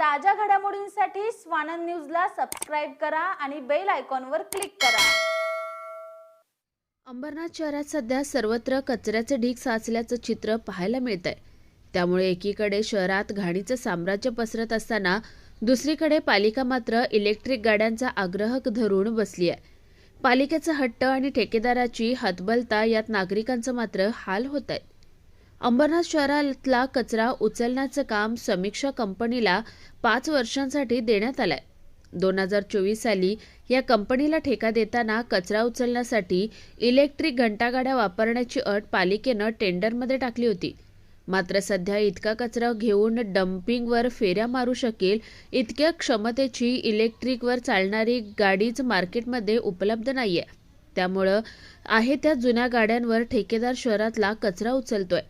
ताज्या घडामोडींसाठी स्वानंद न्यूजला सबस्क्राईब करा आणि बेल आयकॉनवर क्लिक करा. अंबरनाथ शहरात सध्या सर्वत्र कचऱ्याचे ढीग साचल्याचं चित्र पाहायला मिळत आहे त्यामुळे एकीकडे शहरात घाणीचं साम्राज्य पसरत असताना दुसरीकडे पालिका मात्र इलेक्ट्रिक गाड्यांचा आग्रह धरून बसली आहे पालिकेचा हट्ट आणि ठेकेदाराची हतबलता यात नागरिकांचं मात्र हाल होत आहेत अंबरनाथ शहरातला कचरा उचलण्याचं काम समीक्षा कंपनीला पाच वर्षांसाठी देण्यात आलंय. दोन हजार चोवीस साली या कंपनीला ठेका देताना कचरा उचलण्यासाठी इलेक्ट्रिक घंटागाड्या वापरण्याची अट पालिकेनं टेंडरमध्ये टाकली होती. मात्र सध्या इतका कचरा घेऊन डम्पिंगवर फेऱ्या मारू शकेल इतक्या क्षमतेची इलेक्ट्रिकवर चालणारी गाडीच मार्केटमध्ये उपलब्ध नाहीये. त्यामुळं आहे त्या जुन्या गाड्यांवर ठेकेदार शहरातला कचरा उचलतोय.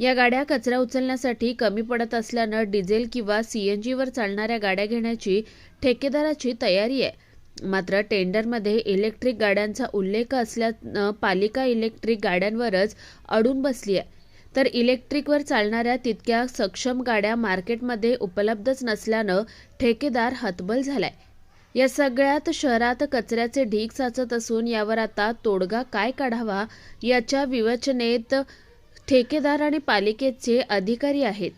या गाड्या कचरा उचलण्यासाठी कमी पडत असल्यानं डिझेल किंवा सीएनजीवर चालणाऱ्या गाड्या घेण्याची ठेकेदाराची तयारी आहे. मात्र टेंडरमध्ये इलेक्ट्रिक गाड्यांचा उल्लेख असल्यानं पालिका इलेक्ट्रिक गाड्यांवरच अडून बसली आहे. तर इलेक्ट्रिकवर चालणाऱ्या तितक्या सक्षम गाड्या मार्केटमध्ये उपलब्धच नसल्यानं ठेकेदार हतबल झालाय. या सगळ्यात शहरात कचऱ्याचे ढीग साचत असून यावर आता तोडगा काय काढावा याच्या विवेचनेत ठेकेदार आणि पालिकेचे अधिकारी आहेत.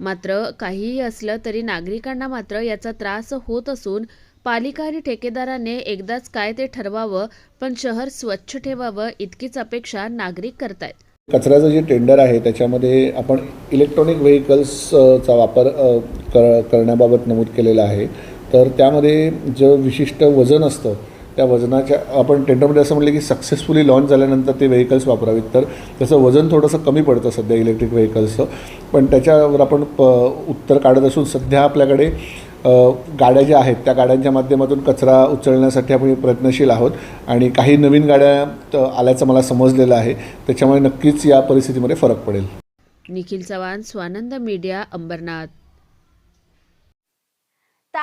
मात्र काहीही असलं तरी नागरिकांना मात्र याचा त्रास होत असून पालिका आणि ठेकेदाराने एकदाच काय ते ठरवावं पण शहर स्वच्छ ठेवावं इतकीच अपेक्षा नागरिक करतायत. कचऱ्याचं जे टेंडर आहे त्याच्यामध्ये आपण इलेक्ट्रॉनिक व्हेकल्सचा वापर कर करण्याबाबत नमूद केलेलं आहे. तर त्यामध्ये जे विशिष्ट वजन असतं त्या वजनाच्या आपण टेंडरमध्ये असं म्हटलं की सक्सेसफुली लॉन्च झाल्यानंतर ते व्हेकल्स वापरावीत. तर त्याचं वजन थोडंसं कमी पडतं सध्या इलेक्ट्रिक व्हेकल्सचं पण त्याच्यावर आपण प उत्तर काढत असून सध्या आपल्याकडे गाड्या ज्या आहेत त्या गाड्यांच्या माध्यमातून कचरा उचलण्यासाठी आपण प्रयत्नशील आहोत. आणि काही नवीन गाड्या आल्याचं मला समजलेलं आहे. त्याच्यामुळे नक्कीच या परिस्थितीमध्ये फरक पडेल. निखिल चव्हाण स्वानंद मीडिया अंबरनाथ.